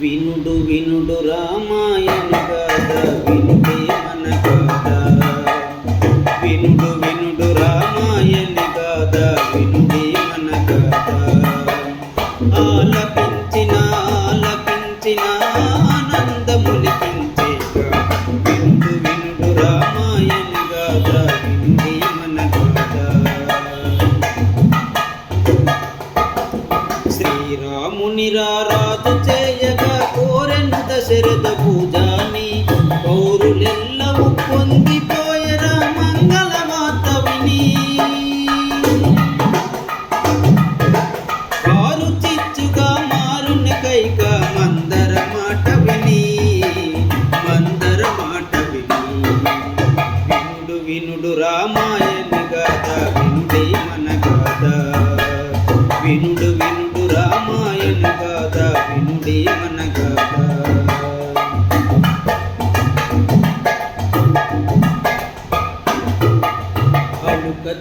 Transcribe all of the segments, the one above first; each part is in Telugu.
వినుడు వినుడు రామాయణ గాథ వినుడే మన గాథ. వినుడు వినుడు రామాయణ గాథ వినుడే మన గాథ. ఆలపించిన ఆలపించిన దశరథ పూజాని పౌరులెల్లము పొందిపోయరా మంగళ వార్త విని కారు చిచ్చుగా మారుని కైక మందర మాట విని మందర మాట విని వినుడు వినుడు రామాయణ గాథ వినుడే మన గాథ. వినుడు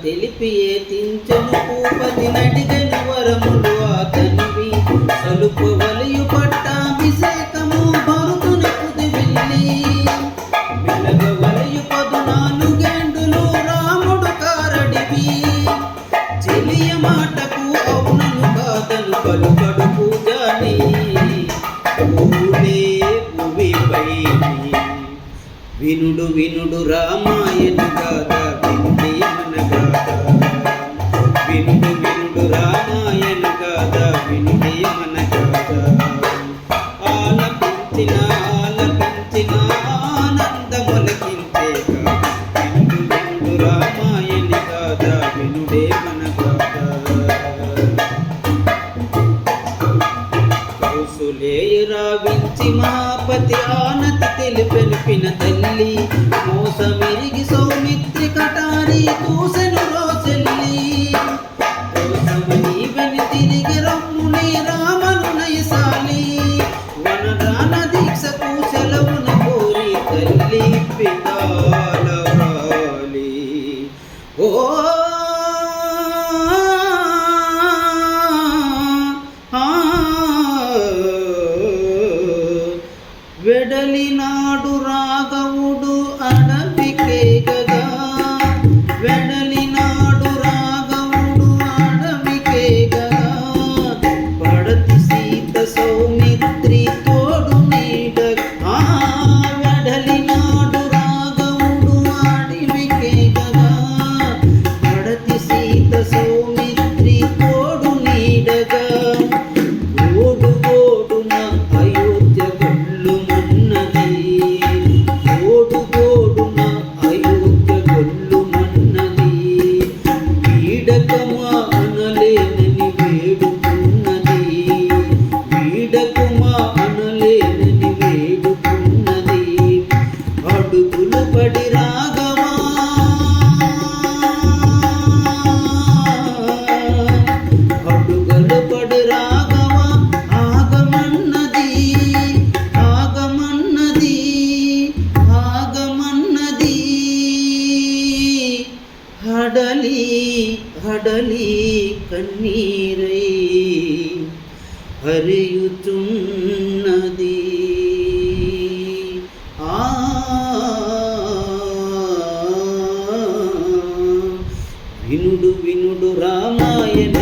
తెలిపి ఏతించను తించను భూపతి నడిగని వరములు అతనివి సలుపు వలయు పట్టాభిషేకము భరుతునకుది వెళ్ళి వెలగ వలయు పదునాలు రాముడు కారడివి. చెలియ మాటకు అవునను కాదను పలుకడు పూజాని. పూలే వినుడు వినుడు రామాయణ గాథ ఆలపించిన ఆలపించిన ఆనందములకించే గాథ వినుడు వినుడే మన మహాపతి ఆనతి తెలిపెలిపిన తల్లి మోసమెరిగి సౌమిత్రి కటారి కూసెను రోసెల్లి తల్లి వీడకమా అనలేనని వేడుకున్నది వీడకుమా అనలేనని వేడుకున్నది అడుగులు పడి రాగవా అడుగలు పడి రాగవా ఆగమన్నది ఆగమన్నది ఆగమన్నది. హడలి కన్నీరై హరియుచున్నది ఆ వినుడు వినుడు రామాయణ